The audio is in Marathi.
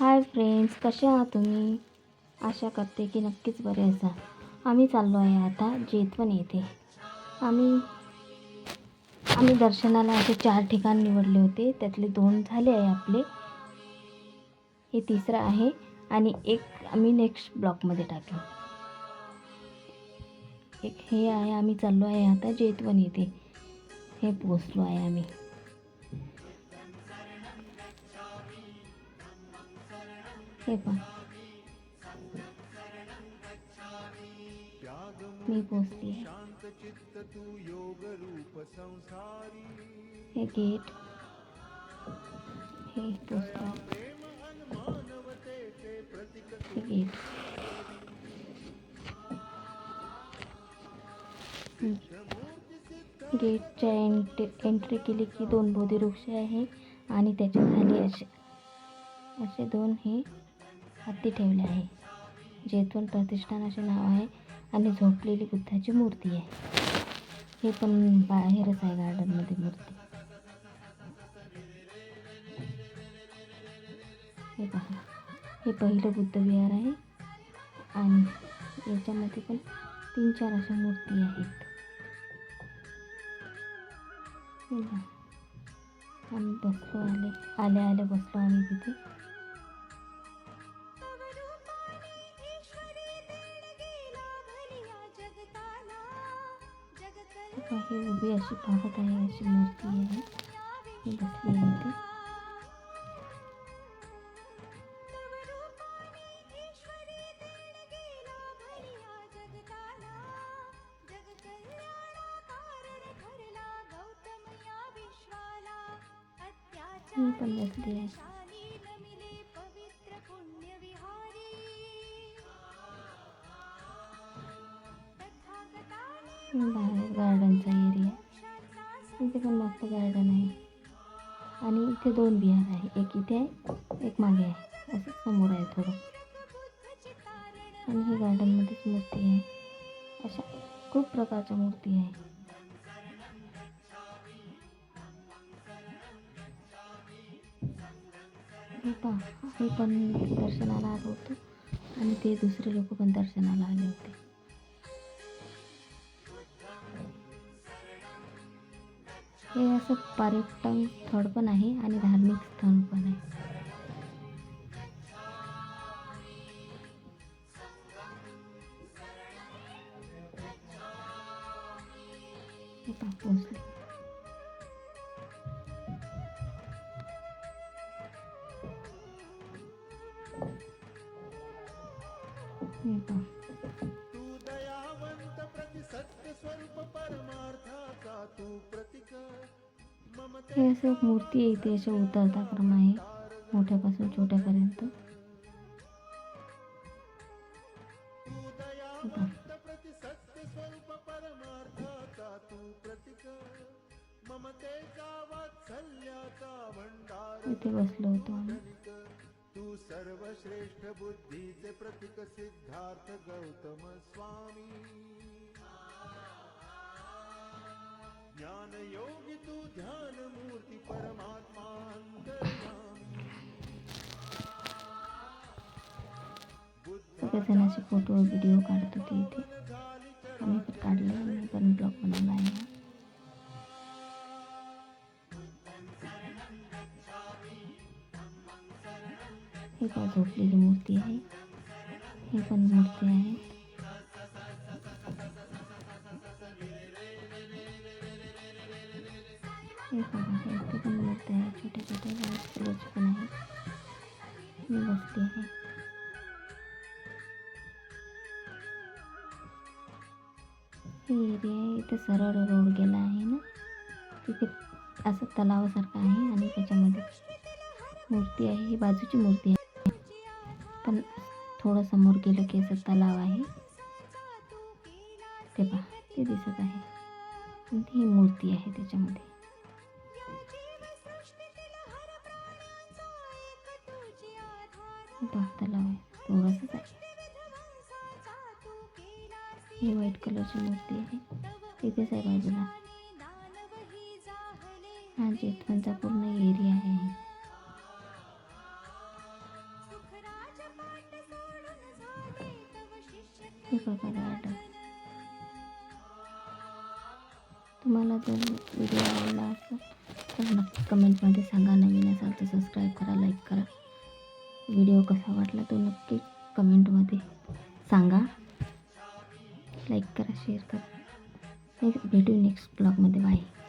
हाय फ्रेंड्स कसे आहात तुम्ही? आशा करते की नक्कीच बरे असाल. आम्ही चाललो आहे आता जेतवन येथे. आम्ही आम्ही दर्शनाला असे चार ठिकाण निवडले होते. त्यातले दोन झाले आहे आपले. हे तिसरं आहे आणि एक आम्ही नेक्स्ट ब्लॉकमध्ये टाकू एक हे आहे आम्ही चाललो आहे आता जेतवन येथे. हे पोचलो आहे आम्ही. हे पण मी पोचली हे गेट हे हे गेट गेटच्या एंट्री एंट्री केली की दोन बोधी वृक्ष आहे आणि त्याच्याखाली असे असे दोन हे हत्ती ठेवले आहे. जेथून प्रतिष्ठान असे नाव आहे आणि झोपलेली बुद्धाची मूर्ती आहे. हे पण बाहेरच आहे गार्डनमध्ये मूर्ती. हे पहा. हे पहिलं बुद्ध विहार आहे आणि याच्यामध्ये पण तीन चार अशा मूर्ती आहेत. हे आम्ही बसलो आले आले आले बसलो आम्ही तिथे. काही उभी अशी पाहत आहे अशी मूर्ती आहे. ही बसली आहे ती मी पण बसली आहे. बाहेर गार्डनचा एरिया इथे पण मस्त गार्डन आहे. आणि इथे दोन बिहार आहे. एक इथे आहे एक मागे आहे. असं समोर आहे थोडं. आणि हे गार्डनमध्येच मूर्ती आहे. अशा खूप प्रकारच्या मूर्ती आहे. हे पण दर्शनाला आलो होतो. आणि ते दुसरे लोक पण दर्शनाला आले होते. हे असं पर्यटन स्थळ पण आहे आणि धार्मिक स्थळ पण आहे. पोचले हे सत्य स्वरूप परमार्थाचा तू प्रतीक हे असं मूर्ती आहे इथे असे उतरता क्रम आहे मोठ्यापासून छोट्यापर्यंत. तू सत्य स्वरूप तू इथे बसलो होतो आम्ही. तू सर्वश्रेष्ठ बुद्धीचे प्रतीक सिद्धार्थ गौतम स्वामी. ज्ञान योगी तू ध्यान मूर्ती परमात्मा अंतर्यामी. फोटो व्हिडिओ काढत होते इथे. आम्ही पण काढले मी पण ब्लॉग बनवला आहे. ही काय झोपलेली मूर्ती आहे? ही पण मूर्ती आहे. हे बघा हे इथे पण मूर्ती आहे. छोट्या छोट्या व्हाईट कलरची पण आहे. मी बसते आहे. हे एरिया आहे. इथे सरळ रोड गेला आहे ना? तिथे असं तलावासारखं आहे आणि त्याच्यामध्ये मूर्ती आहे. ही बाजूची मूर्ती आहे. पण थोडं समोर गेलं की असं तलाव आहे. ते पहा ते दिसत आहे. आणि ही मूर्ती आहे त्याच्यामध्ये. जास्त तलाव आहे. थोडंसंच आहे. ही व्हाईट कलरची मूर्ती आहे. तिथेच आहे बाजूला. हा जेठपणचा पूर्ण एरिया आहे तुम्हाला जर व्हिडिओ आवडला असेल तर नक्की कमेंटमध्ये सांगा. नवीन असाल तर सबस्क्राईब करा लाईक करा. व्हिडिओ कसा वाटला तो नक्की कमेंटमध्ये सांगा. लाईक करा शेअर करा. भेटू नेक्स्ट ब्लॉगमध्ये. बाय.